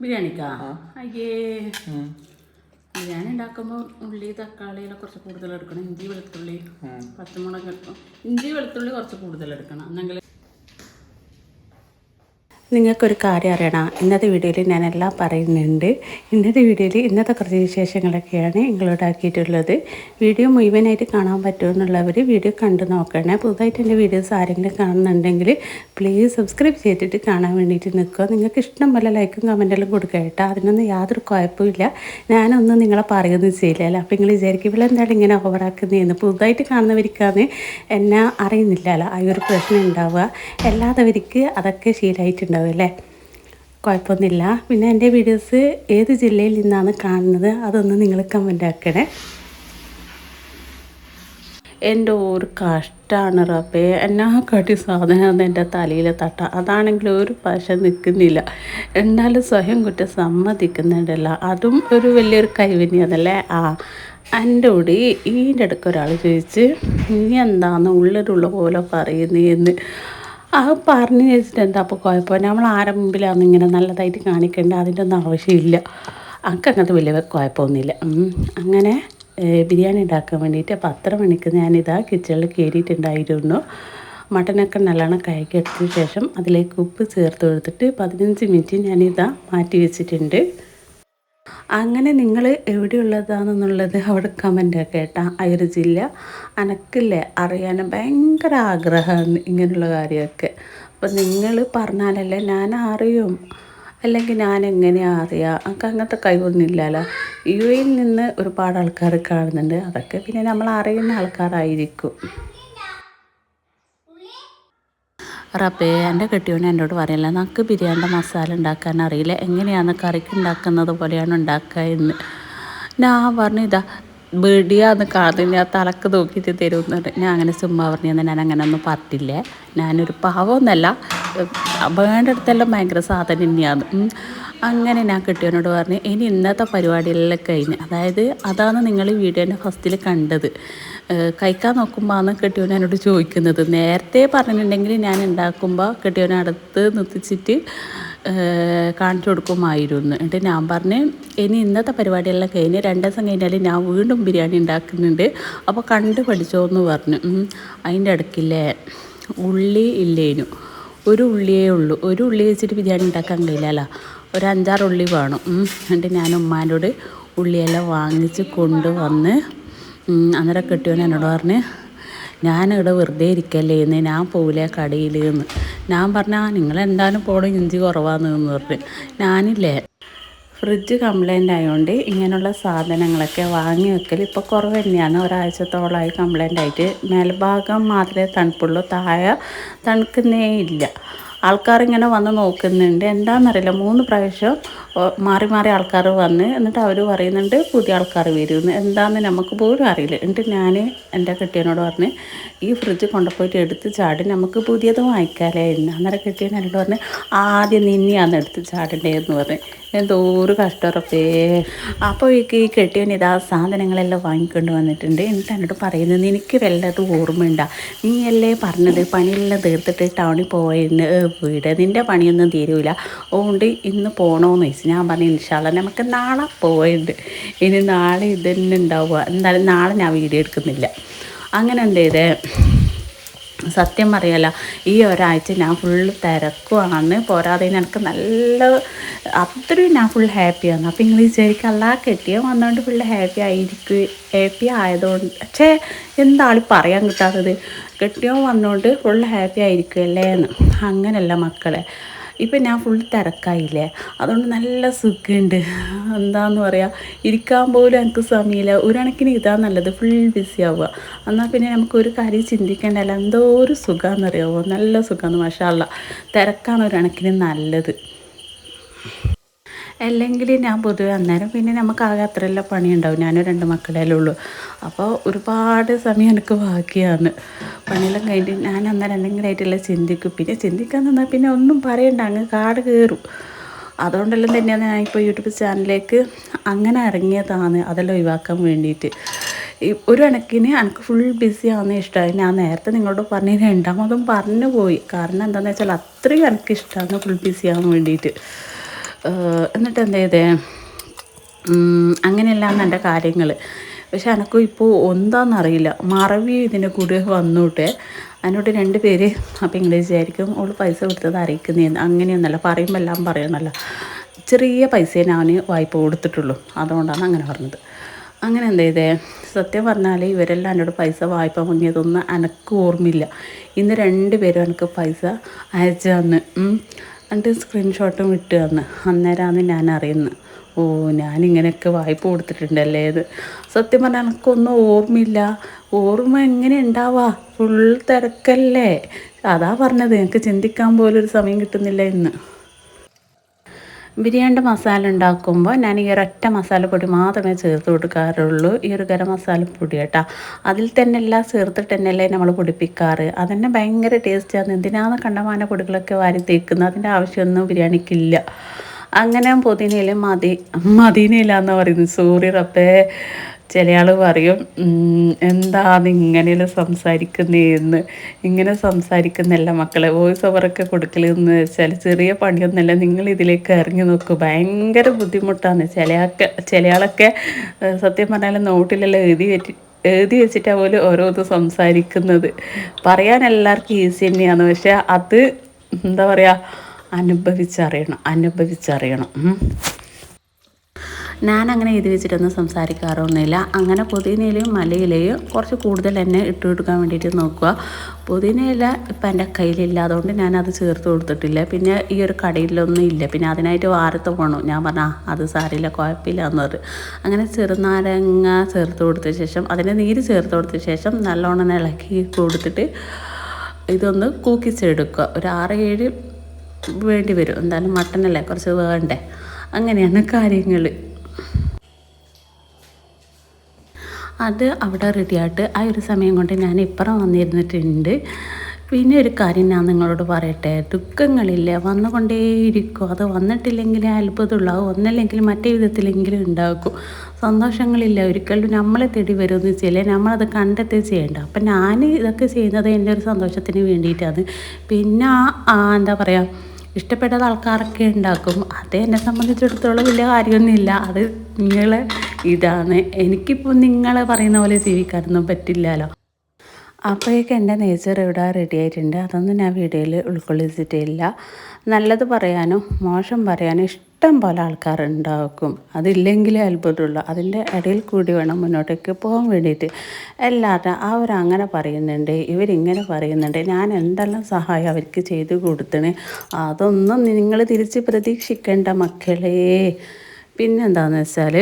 ബിരിയാണിക്കാ? അയ്യേ. ബിരിയാണി ഉണ്ടാക്കുമ്പോൾ ഉള്ളി തക്കാളിയിലെ കുറച്ച് കൂടുതൽ എടുക്കണം. ഇഞ്ചി വെളുത്തുള്ളി പച്ചമുളക് ഇഞ്ചി വെളുത്തുള്ളി കുറച്ച് കൂടുതൽ എടുക്കണം. എന്നെങ്കിൽ നിങ്ങൾക്കൊരു കാര്യം അറിയണം. ഇന്നത്തെ വീഡിയോയിൽ ഞാനെല്ലാം പറയുന്നുണ്ട്. ഇന്നത്തെ വീഡിയോയിൽ ഇന്നത്തെ കുറച്ച് വിശേഷങ്ങളൊക്കെയാണ് ഇൻക്ലൂഡ് ആക്കിയിട്ടുള്ളത് വീഡിയോ മുഴുവനായിട്ട് കാണാൻ പറ്റുമെന്നുള്ളവർ വീഡിയോ കണ്ടു നോക്കണേ. പുതുതായിട്ട് എന്റെ വീഡിയോസ് ആരെങ്കിലും കാണുന്നുണ്ടെങ്കിൽ പ്ലീസ് സബ്സ്ക്രൈബ് ചെയ്തിട്ട് കാണാൻ വേണ്ടിയിട്ട് നിൽക്കുക. നിങ്ങൾക്ക് ഇഷ്ടം പോലെ ലൈക്കും കമന്റെല്ലാം കൊടുക്കുക കേട്ടോ. അതിനൊന്നും യാതൊരു കുഴപ്പമില്ല ഞാനൊന്നും നിങ്ങളെ പറയുന്നത് ചെയ്യില്ല അപ്പോൾ നിങ്ങൾ വിചാരിക്കും എന്താണ് ഇങ്ങനെ ഓവറാക്കുന്നതെന്ന് പുതുതായിട്ട് കാണുന്നവർക്കാന്ന് എന്നെ അറിയുന്നില്ലല്ലോ ആ ഒരു പ്രശ്നം ഉണ്ടാവുക. അല്ലാത്തവർക്ക് അതൊക്കെ ശീലമായിട്ടുണ്ടാവും അല്ലേ? കുഴപ്പമൊന്നുമില്ല. പിന്നെ എന്റെ വീഡിയോസ് ഏത് ജില്ലയിൽ നിന്നാണ് കാണുന്നത്? അതൊന്ന് നിങ്ങൾ കമന്റ് ആക്കണേ. എന്റെ ഒരു കഷ്ടമാണ് റബ്ബേ. എന്നാ കാട്ടി സാധനം എന്റെ തലയിൽ തട്ട. അതാണെങ്കിൽ ഒരു പശ നിൽക്കുന്നില്ല. എന്നാലും സ്വയം കുറ്റം സമ്മതിക്കുന്നുണ്ടല്ല. അതും ഒരു വലിയൊരു കൈവിനിയതല്ലേ? ആ എന്റെ കൂടെ ഈന്റെ ഇടയ്ക്ക് ഒരാൾ ചോദിച്ച് നീ എന്താന്ന് ഉള്ളിലുള്ള പോലെ പറയുന്നതെന്ന് അത് പറഞ്ഞു വെച്ചിട്ട് എന്താ അപ്പോൾ കുഴപ്പം? നമ്മൾ ആരെ മുമ്പിലാണ് ഇങ്ങനെ നല്ലതായിട്ട് കാണിക്കേണ്ട അതിന്റെ ഒന്നും ആവശ്യമില്ല. എനിക്ക് അങ്ങനത്തെ വലിയ കുഴപ്പമൊന്നുമില്ല. അങ്ങനെ ബിരിയാണി ഉണ്ടാക്കാൻ വേണ്ടിയിട്ട് പത്തര മണിക്ക് ഞാനിതാ കിച്ചണിൽ കയറിയിട്ടുണ്ടായിരുന്നു മട്ടനൊക്കെ നല്ലോണം കഴുകിയെടുത്തതിന് ശേഷം അതിലേക്ക് ഉപ്പ് ചേർത്ത് കൊടുത്തിട്ട് പതിനഞ്ച് മിനിറ്റ് ഞാനിതാ മാറ്റി വെച്ചിട്ടുണ്ട്. അങ്ങനെ നിങ്ങൾ എവിടെയുള്ളതാണെന്നുള്ളത് അവിടെ കമന്റ് ഒക്കെ കേട്ടാ. ആ ഒരു ജില്ല അനക്കില്ലേ അറിയാൻ ഭയങ്കര ആഗ്രഹമാണ് ഇങ്ങനെയുള്ള കാര്യമൊക്കെ. അപ്പം നിങ്ങൾ പറഞ്ഞാലല്ലേ ഞാൻ അറിയും അല്ലെങ്കിൽ ഞാൻ എങ്ങനെയാണ് അറിയുക എനിക്ക് അങ്ങനത്തെ കഴിവൊന്നുമില്ലല്ലോ. യു എയിൽ നിന്ന് ഒരുപാട് ആൾക്കാർ കാണുന്നുണ്ട്. അതൊക്കെ പിന്നെ നമ്മൾ അറിയുന്ന ആൾക്കാരായിരിക്കും. റബ്ബേ എന്റെ കെട്ടിയോൻ എന്നോട് പറയില്ല നമുക്ക് ബിരിയാണിന്റെ മസാല ഉണ്ടാക്കാൻ അറിയില്ല. എങ്ങനെയാണ് കറിക്ക് ഉണ്ടാക്കുന്നത് പോലെയാണ് ഉണ്ടാക്കുക എന്ന്. ഞാൻ പറഞ്ഞു ഇതാ ബിടിയാന്ന് കാണുന്നത് ഞാൻ തലക്ക് നോക്കിയിട്ട് തരുമെന്നുണ്ട് ഞാൻ അങ്ങനെ ചുമ്മാ പറഞ്ഞു ഞാൻ അങ്ങനെ ഒന്നും പറഞ്ഞില്ല. ഞാനൊരു പാവമൊന്നല്ല വേണ്ടടുത്തെല്ലാം ഭയങ്കര സാധനം തന്നെയാണ്. അങ്ങനെ ഞാൻ കിട്ടിയവനോട് പറഞ്ഞു ഇനി ഇന്നത്തെ പരിപാടികളിലൊക്കെ കഴിഞ്ഞ് അതായത് അതാണ് നിങ്ങൾ ഈ വീഡിയോന്റെ ഫസ്റ്റിൽ കണ്ടത്. കഴിക്കാൻ നോക്കുമ്പോഴാണ് കെട്ടിയോൻ എന്നോട് ചോദിക്കുന്നത്. നേരത്തെ പറഞ്ഞിട്ടുണ്ടെങ്കിൽ ഞാൻ ഉണ്ടാക്കുമ്പോൾ കെട്ടിയവനെ അടുത്ത് നിർത്തിച്ചിട്ട് കാണിച്ചു കൊടുക്കുമായിരുന്നു. എന്നിട്ട് ഞാൻ പറഞ്ഞ് ഇനി ഇന്നത്തെ പരിപാടിയെല്ലാം കഴിഞ്ഞ് രണ്ട് ദിവസം കഴിഞ്ഞാൽ ഞാൻ വീണ്ടും ബിരിയാണി ഉണ്ടാക്കുന്നുണ്ട്. അപ്പോൾ കണ്ട് പഠിച്ചോ എന്ന് പറഞ്ഞു. അതിന്റെ ഇടയ്ക്കില്ലേ ഉള്ളി ഇല്ലേനു. ഒരു ഉള്ളിയേ ഉള്ളൂ. ഒരു ഉള്ളി വെച്ചിട്ട് ബിരിയാണി ഉണ്ടാക്കാൻ കഴിയില്ലല്ലോ. ഒരു അഞ്ചാറ് ഉള്ളി വേണം. എന്നിട്ട് ഞാൻ ഉമ്മാനോട് ഉള്ളിയെല്ലാം വാങ്ങിച്ച് കൊണ്ടുവന്ന് അന്നേരം കെട്ടിയവൻ എന്നോട് പറഞ്ഞ് ഞാനിവിടെ വെറുതെ ഇരിക്കല്ലേ എന്ന് ഞാൻ പോവില്ല കടയിൽ എന്ന് ഞാൻ പറഞ്ഞാൽ നിങ്ങൾ എന്തായാലും പോകണം ഇഞ്ചി കുറവാന്ന് എന്ന് പറഞ്ഞ്. ഞാനില്ലേ ഫ്രിഡ്ജ് കംപ്ലൈന്റ് ആയതുകൊണ്ട് ഇങ്ങനെയുള്ള സാധനങ്ങളൊക്കെ വാങ്ങി വെക്കൽ ഇപ്പോൾ കുറവ് തന്നെയാണ് ഒരാഴ്ചത്തോളമായി കംപ്ലൈന്റ് ആയിട്ട് മേൽഭാഗം മാത്രമേ തണുപ്പുള്ളൂ താഴെ തണുക്കുന്നേ ഇല്ല. ആൾക്കാർ ഇങ്ങനെ വന്ന് നോക്കുന്നുണ്ട്. എന്താണെന്നറിയില്ല മൂന്ന് പ്രാവശ്യം മാറി മാറി ആൾക്കാർ വന്ന് എന്നിട്ട് അവർ പറയുന്നുണ്ട് പുതിയ ആൾക്കാർ വരുമെന്ന് എന്താണെന്ന് നമുക്ക് പോലും അറിയില്ല. എന്നിട്ട് ഞാൻ എന്റെ കെട്ടിയനോട് പറഞ്ഞ് ഈ ഫ്രിഡ്ജ് കൊണ്ടുപോയിട്ട് എടുത്ത് ചാടി. നമുക്ക് പുതിയത് വാങ്ങിക്കാലേ. എന്ന് അന്നേരം കെട്ടിയൻ പറഞ്ഞ് ആദ്യം നിന്നെയാണ് എടുത്ത് ചാടേണ്ടതെന്ന് പറഞ്ഞ്. എന്തോ ഒരു കഷ്ടറപ്പേ അപ്പോൾ ഈ കെട്ടിയവൻ ഇതാ സാധനങ്ങളെല്ലാം വാങ്ങിക്കൊണ്ട് വന്നിട്ടുണ്ട്. എന്നിട്ട് എന്നോട് പറയുന്നത് എനിക്ക് വല്ലതും ഓർമ്മയുണ്ടാ? നീയല്ലേ പറഞ്ഞത് പണിയെല്ലാം തീർത്തിട്ട് ടൗണിൽ പോയെന്ന് വീട്. നിന്റെ പണിയൊന്നും തീരൂല. അതുകൊണ്ട് ഇന്ന് പോകണമെന്ന് വെച്ച് ഞാൻ പറഞ്ഞു ഇൻഷാല്ല നമുക്ക് നാളെ പോയിട്ടുണ്ട് ഇനി നാളെ ഇത് തന്നെ ഉണ്ടാവുക. എന്തായാലും നാളെ ഞാൻ വീഡിയോ എടുക്കുന്നില്ല. അങ്ങനെ എന്ത് സത്യം പറയാലോ ഈ ഒരാഴ്ച ഞാൻ ഫുള്ള് തിരക്കുവാണ്. പോരാതെ എനിക്ക് നല്ല അത്രയും ഞാൻ ഫുൾ ഹാപ്പിയാണ് അപ്പം നിങ്ങൾ വിചാരിക്കും അല്ല കെട്ടിയ വന്നുകൊണ്ട് ഫുൾ ഹാപ്പി ആയിരിക്കും ഹാപ്പി ആയതുകൊണ്ട്. പക്ഷേ എന്താണ് പറയാൻ കിട്ടാത്തത്? കെട്ടിയോ വന്നുകൊണ്ട് ഫുൾ ഹാപ്പി ആയിരിക്കുമല്ലേ എന്ന്. അങ്ങനെയല്ല മക്കളെ. ഇപ്പം ഞാൻ ഫുൾ തിരക്കായില്ലേ? അതുകൊണ്ട് നല്ല സുഖമുണ്ട്. എന്താന്ന് പറയുക ഇരിക്കാൻ പോലും എനിക്ക് സമയമില്ല. ഒരു കണക്കിന് ഇതാ നല്ലത് ഫുൾ ബിസി ആവുക. എന്നാൽ പിന്നെ നമുക്ക് ഒരു കാര്യം ചിന്തിക്കേണ്ടല്ല എന്തോ ഒരു സുഖമാണെന്നറിയാവോ നല്ല സുഖമാണ് മഷാള്ള തിരക്കാണ് ഒരു കണക്കിന് നല്ലത്. അല്ലെങ്കിൽ ഞാൻ പൊതുവെ അന്നേരം പിന്നെ നമുക്ക് ആകെ അത്രയെല്ലാം പണിയുണ്ടാവും. ഞാനും രണ്ട് മക്കളേലുള്ളൂ അപ്പോൾ ഒരുപാട് സമയം എനിക്ക് ബാക്കിയാണ്. പണിയെല്ലാം കഴിഞ്ഞിട്ട് ഞാൻ അന്നേരം എന്തെങ്കിലും ആയിട്ടുള്ള ചിന്തിക്കും. പിന്നെ ചിന്തിക്കാൻ നിന്നാൽ പിന്നെ ഒന്നും പറയണ്ട അങ്ങ് കാട് കയറും. അതുകൊണ്ടെല്ലാം തന്നെയാണ് ഞാൻ ഇപ്പോൾ യൂട്യൂബ് ചാനലിലേക്ക് അങ്ങനെ ഇറങ്ങിയതാണ് അതെല്ലാം ഒഴിവാക്കാൻ വേണ്ടിയിട്ട്. ഒരു കണക്കിന് എനിക്ക് ഫുൾ ബിസി ആവുന്ന ഇഷ്ടമായി ഞാൻ നേരത്തെ നിങ്ങളോട് പറഞ്ഞ രണ്ടാമതും പറഞ്ഞു പോയി. കാരണം എന്താണെന്ന് വെച്ചാൽ അത്രയും എനിക്ക് ഇഷ്ടമാണ് ഫുൾ ബിസി ആവാൻ വേണ്ടിയിട്ട്. എന്നിട്ട് എന്ത് ചെയ്തേ? അങ്ങനെയല്ലാന്ന് എന്റെ കാര്യങ്ങൾ പക്ഷെ എനക്കും ഇപ്പോൾ എന്താണെന്നറിയില്ല മറവി ഇതിന്റെ കൂടെ വന്നോട്ടെ. അതിനോട് രണ്ട് പേര് അപ്പോൾ ഇംഗ്ലീഷ് ആയിരിക്കും. ഓൾ പൈസ കൊടുത്തത് അറിയിക്കുന്നതെന്ന് അങ്ങനെയൊന്നല്ല പറയുമ്പോൾ എല്ലാം പറയണമല്ലോ ചെറിയ പൈസയെ ഞാൻ വായ്പ കൊടുത്തിട്ടുള്ളൂ. അതുകൊണ്ടാണ് അങ്ങനെ പറഞ്ഞത്. അങ്ങനെ എന്താ ചെയ്തേ? സത്യം പറഞ്ഞാൽ ഇവരെല്ലാം എന്നോട് പൈസ വായ്പ വാങ്ങിയതൊന്നും എനക്ക് ഓർമ്മയില്ല. ഇന്ന് രണ്ട് പേരും എനിക്ക് പൈസ അയച്ചു തന്ന് എന്നിട്ട് സ്ക്രീൻഷോട്ടും വിട്ട് തന്ന്. അന്നേരമാണ് ഞാൻ അറിയുന്നത് ഓ ഞാനിങ്ങനെയൊക്കെ വായ്പ കൊടുത്തിട്ടുണ്ടല്ലേ ഇത്? സത്യം പറഞ്ഞാൽ എനിക്കൊന്നും ഓർമ്മയില്ല. ഓർമ്മ എങ്ങനെ ഉണ്ടാവാ? ഫുൾ തിരക്കല്ലേ? അതാ പറഞ്ഞത് എനിക്ക് ചിന്തിക്കാൻ പോലും ഒരു സമയം കിട്ടുന്നില്ല ഇന്ന്. ബിരിയാണിന്റെ മസാല ഉണ്ടാക്കുമ്പോൾ ഞാൻ ഈ ഒരൊറ്റ മസാലപ്പൊടി മാത്രമേ ചേർത്ത് കൊടുക്കാറുള്ളൂ. ഈ ഒരു ഗരം മസാലപ്പൊടി കേട്ടോ. അതിൽ തന്നെ എല്ലാം ചേർത്തിട്ട് തന്നെയല്ലേ നമ്മൾ പൊടിപ്പിക്കാറ്. അതന്നെ ഭയങ്കര ടേസ്റ്റാണ് എന്തിനാണ് കണ്ടമാന പൊടികളൊക്കെ വാരി തേക്കുന്നത് അതിന്റെ ആവശ്യമൊന്നും ബിരിയാണിക്കില്ല. അങ്ങനെ പുതിനയിൽ മതി മദീനയില്ല എന്ന് പറയുന്നത്. സൂറി റബ്ബേ. ചില ആൾ പറയും "ഉം, എന്താണ് ഇങ്ങനെയല്ല സംസാരിക്കുന്നതെന്ന് ഇങ്ങനെ സംസാരിക്കുന്നല്ല മക്കളെ. വോയിസ് ഓവറൊക്കെ കൊടുക്കലെന്ന് വെച്ചാൽ ചെറിയ പണിയൊന്നുമല്ല നിങ്ങൾ ഇതിലേക്ക് ഇറങ്ങി നോക്കൂ. ഭയങ്കര ബുദ്ധിമുട്ടാണ് ചിലയാൾക്ക് ചിലയാളൊക്കെ സത്യം പറഞ്ഞാൽ നോട്ടിലെല്ലാം എഴുതി വെച്ച് എഴുതി വെച്ചിട്ടാ പോലും ഓരോ ഇത് സംസാരിക്കുന്നത്. പറയാൻ എല്ലാവർക്കും ഈസി തന്നെയാണ്. പക്ഷെ അത് എന്താ പറയുക അനുഭവിച്ചറിയണം അനുഭവിച്ചറിയണം. ഞാനങ്ങനെ എഴുതി വെച്ചിട്ടൊന്നും സംസാരിക്കാറൊന്നുമില്ല. അങ്ങനെ പുതിനയിലയും മലയിലയും കുറച്ച് കൂടുതൽ എന്നെ ഇട്ട് കൊടുക്കാൻ വേണ്ടിയിട്ട് നോക്കുക. പുതിനയില ഇപ്പം എന്റെ കയ്യിലില്ലാതുകൊണ്ട് ഞാനത് ചേർത്ത് കൊടുത്തിട്ടില്ല. പിന്നെ ഈ ഒരു കടയിലൊന്നും ഇല്ല. പിന്നെ അതിനായിട്ട് വാരത്ത് പോകണം ഞാൻ പറഞ്ഞാൽ അത് സാരില്ല കുഴപ്പമില്ല എന്ന് പറഞ്ഞു. അങ്ങനെ ചെറുനാരങ്ങ ചേർത്ത് കൊടുത്ത ശേഷം അതിനെ നീര് ചേർത്ത് കൊടുത്ത ശേഷം നല്ലോണം ഇളക്കി കൊടുത്തിട്ട് ഇതൊന്ന് കൂക്കിച്ചെടുക്കുക. ഒരു ആറ് ഏഴ് വേണ്ടി വരും എന്തായാലും മട്ടനല്ലേ? കുറച്ച് വേണ്ടേ? അങ്ങനെയാണ് കാര്യങ്ങൾ അത് അവിടെ റെഡിയായിട്ട് ആ ഒരു സമയം കൊണ്ട് ഞാൻ ഇപ്പുറം വന്നിരുന്നിട്ടുണ്ട്. പിന്നെ ഒരു കാര്യം ഞാൻ നിങ്ങളോട് പറയട്ടെ ദുഃഖങ്ങളില്ല? വന്നുകൊണ്ടേയിരിക്കും. അത് വന്നിട്ടില്ലെങ്കിൽ അത്ഭുതമുള്ളൂ. അത് ഒന്നല്ലെങ്കിൽ മറ്റേ വിധത്തിലെങ്കിലും ഉണ്ടാക്കും. സന്തോഷങ്ങളില്ല? ഒരിക്കലും നമ്മളെ തേടി വരുമെന്ന് വെച്ചാൽ നമ്മളത് കണ്ടെത്തി ചെയ്യേണ്ട. അപ്പം ഞാൻ ഇതൊക്കെ ചെയ്യുന്നത് എന്റെ ഒരു സന്തോഷത്തിന് വേണ്ടിയിട്ടാണ്. പിന്നെ എന്താ പറയുക ഇഷ്ടപ്പെട്ട ആൾക്കാരൊക്കെ ഉണ്ടാക്കും. അത് എന്നെ സംബന്ധിച്ചിടത്തോളം വലിയ കാര്യമൊന്നുമില്ല. അത് നിങ്ങൾ ഇതാണ്. എനിക്കിപ്പോൾ നിങ്ങളെ പറയുന്ന പോലെ ജീവിക്കാനൊന്നും പറ്റില്ലല്ലോ. അപ്പോഴേക്ക് എന്റെ നേച്ചർ ഇവിടെ റെഡി ആയിട്ടുണ്ട്. അതൊന്നും ഞാൻ വീഡിയോയിൽ ഉൾക്കൊള്ളിച്ചിട്ടില്ല. നല്ലത് പറയാനും മോശം പറയാനും ഇഷ്ടം പോലെ ആൾക്കാരുണ്ടാക്കും അതില്ലെങ്കിലേ അത്ഭുതമുള്ളൂ. അതിന്റെ ഇടയിൽ കൂടി വേണം മുന്നോട്ടേക്ക് പോകാൻ വേണ്ടിയിട്ട്. എല്ലാവരും അങ്ങനെ പറയുന്നുണ്ട് ഇവരിങ്ങനെ പറയുന്നുണ്ട്. ഞാൻ എന്തെല്ലാം സഹായം അവർക്ക് ചെയ്ത് കൊടുത്തണേ? അതൊന്നും നിങ്ങൾ തിരിച്ച് പ്രതീക്ഷിക്കേണ്ട മക്കളേ. പിന്നെന്താണെന്ന് വെച്ചാൽ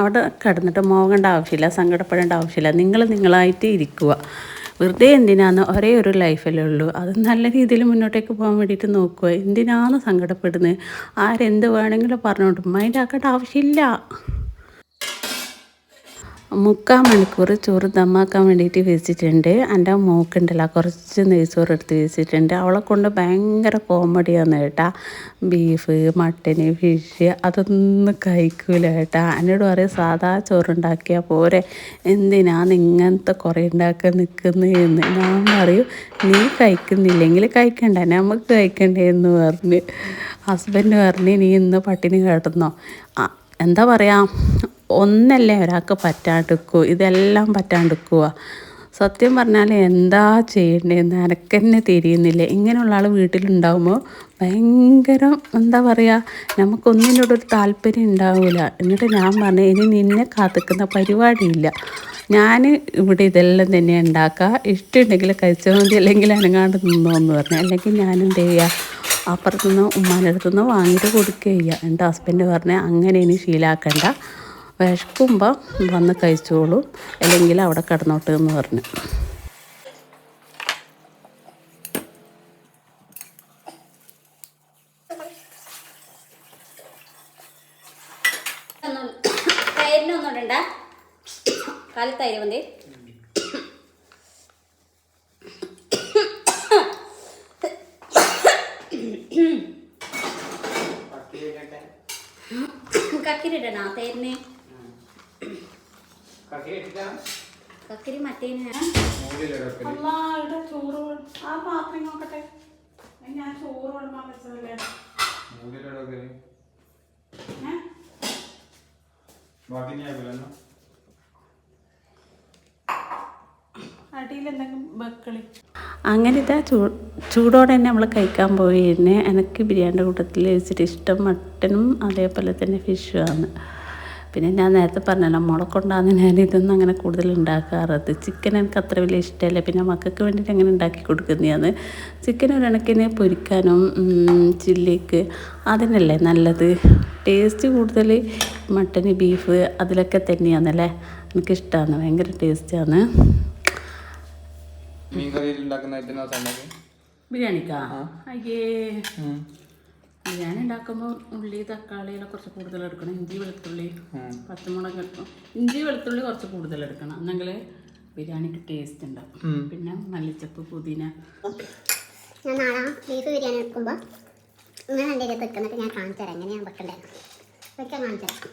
അവിടെ കിടന്നിട്ട് മോകേണ്ട ആവശ്യമില്ല സങ്കടപ്പെടേണ്ട ആവശ്യമില്ല. നിങ്ങൾ നിങ്ങളായിട്ട് ഇരിക്കുക. വെറുതെ എന്തിനാന്ന് ഒരേ ഒരു ലൈഫല്ലേ ഉള്ളൂ. അത് നല്ല രീതിയിൽ മുന്നോട്ടേക്ക് പോകാൻ വേണ്ടിയിട്ട് നോക്കുക. എന്തിനാണ് സങ്കടപ്പെടുന്നത്? ആരെന്ത് വേണമെങ്കിലും പറഞ്ഞോട്ടും. മൈൻഡ് ആക്കേണ്ട ആവശ്യമില്ല. മുക്കാൽ മണിക്കൂർ ചോറ് ദമ്മാക്കാൻ വേണ്ടിയിട്ട് വെച്ചിട്ടുണ്ട് എന്റെ മോക്കുണ്ടല്ലോ കുറച്ച് നെയ്ച്ചോറ് എടുത്ത് വെച്ചിട്ടുണ്ട് അവളെ കൊണ്ട് ഭയങ്കര കോമഡിയാണ് കേട്ടാ. ബീഫ് മട്ടന് ഫിഷ് അതൊന്നും കഴിക്കൂല കേട്ടാ. എന്നോട് പറയും സാധാ ചോറുണ്ടാക്കിയാൽ പോരെ. എന്തിനാണ് ഇങ്ങനത്തെ കുറേ ഉണ്ടാക്കാൻ നിൽക്കുന്നതെന്ന് ഞാൻ പറയും നീ കഴിക്കുന്നില്ലെങ്കിൽ കഴിക്കണ്ട. നമുക്ക് കഴിക്കണ്ടേ എന്ന് പറഞ്ഞ്. ഹസ്ബൻഡ് പറഞ്ഞ് നീ ഇന്ന് പട്ടിണി കേട്ടെന്നോ എന്താ പറയുക ഒന്നല്ലേ ഒരാൾക്ക് പറ്റാണ്ടിക്കൂ ഇതെല്ലാം പറ്റാണ്ടിക്കുക സത്യം പറഞ്ഞാൽ എന്താ ചെയ്യേണ്ടതെന്ന് എനക്ക് തിരിയുന്നില്ല? ഇങ്ങനെയുള്ള ആൾ വീട്ടിലുണ്ടാകുമ്പോൾ ഭയങ്കര എന്താ പറയുക നമുക്കൊന്നിനോടൊരു താല്പര്യം ഉണ്ടാവില്ല എന്നിട്ട് ഞാൻ പറഞ്ഞു ഇനി നിന്നെ കാത്തിക്കുന്ന പരിപാടിയില്ല. ഞാൻ ഇവിടെ ഇതെല്ലാം തന്നെ ഉണ്ടാക്കുക ഇഷ്ടമുണ്ടെങ്കിൽ കഴിച്ചാൽ മതി അല്ലെങ്കിൽ അനങ്ങാണ്ട് നിന്നോ എന്ന് പറഞ്ഞു. അല്ലെങ്കിൽ ഞാനെന്ത് ചെയ്യുക അപ്പുറത്തുനിന്ന് ഉമ്മാന്റെ അടുത്തുനിന്ന് വാങ്ങിയിട്ട് കൊടുക്കുക ചെയ്യുക എന്റെ ഹസ്ബൻഡ് പറഞ്ഞ് അങ്ങനെ ഇനി ശീലാക്കണ്ട. വിശക്കുമ്പോൾ വന്ന് കഴിച്ചോളൂ. അല്ലെങ്കിൽ അവിടെ കിടന്നോട്ട് എന്ന് പറഞ്ഞു. തൈരിനൊന്നും ഇടണ്ട കക്കിരിടണോ തൈരിന്? കക്കിരി മറ്റേന് അല്ലാ ഇവിടെ ചോറ് ആ പാത്രം നോക്കട്ടെ. ഞാൻ ചോറ് വെച്ചതല്ലേ? അടിയിൽ എന്തെങ്കിലും വെക്കളി. അങ്ങനെ ഇതാ ചൂ ചൂടോടെ തന്നെ നമ്മൾ കഴിക്കാൻ പോയിരുന്നെ എനിക്ക് ബിരിയാണിയുടെ കൂട്ടത്തിൽ വെച്ചിട്ട് ഇഷ്ടം മട്ടനും അതേപോലെ തന്നെ ഫിഷുമാണ് പിന്നെ ഞാൻ നേരത്തെ പറഞ്ഞല്ലോ മുള കൊണ്ടാന്ന് ഞാൻ ഇതൊന്നും അങ്ങനെ കൂടുതൽ ഉണ്ടാക്കാറത് ചിക്കൻ എനിക്ക് അത്ര വലിയ ഇഷ്ടമല്ല. പിന്നെ മക്കൾക്ക് വേണ്ടിയിട്ട് അങ്ങനെ ഉണ്ടാക്കി കൊടുക്കുന്നതാണ്. ചിക്കൻ ഒരു കണക്കിന് പൊരിക്കാനും ചില്ലിക്ക് അതിനല്ലേ നല്ലത്. ടേസ്റ്റ് കൂടുതൽ മട്ടൻ ബീഫ് അതിലൊക്കെ തന്നെയാണല്ലേ? എനിക്കിഷ്ടമാണ് ഭയങ്കര ടേസ്റ്റാണ്. ബിരിയാണിക്കാ? അയ്യേ. ബിരിയാണി ഉണ്ടാക്കുമ്പോൾ ഉള്ളി തക്കാളിയെല്ലാം കുറച്ച് കൂടുതൽ എടുക്കണം. ഇഞ്ചി വെളുത്തുള്ളി പച്ചമുളക് എടുക്കണം. ഇഞ്ചി വെളുത്തുള്ളി കുറച്ച് കൂടുതൽ എടുക്കണം. എന്നെങ്കിൽ ബിരിയാണിക്ക് ടേസ്റ്റ് ഉണ്ടാവും. പിന്നെ മല്ലിച്ചപ്പ് പുതിന. ഞാൻ നാളെ ബീഫ് ബിരിയാണി വെക്കുമ്പോൾ ഇങ്ങനെ എന്റെ ഇത് വെക്കുന്നിട്ട് ഞാൻ കാണിച്ചു തരാം എങ്ങനെയാണ് വെക്കണ്ടത് വെക്കാൻ കാണിച്ചു തരാം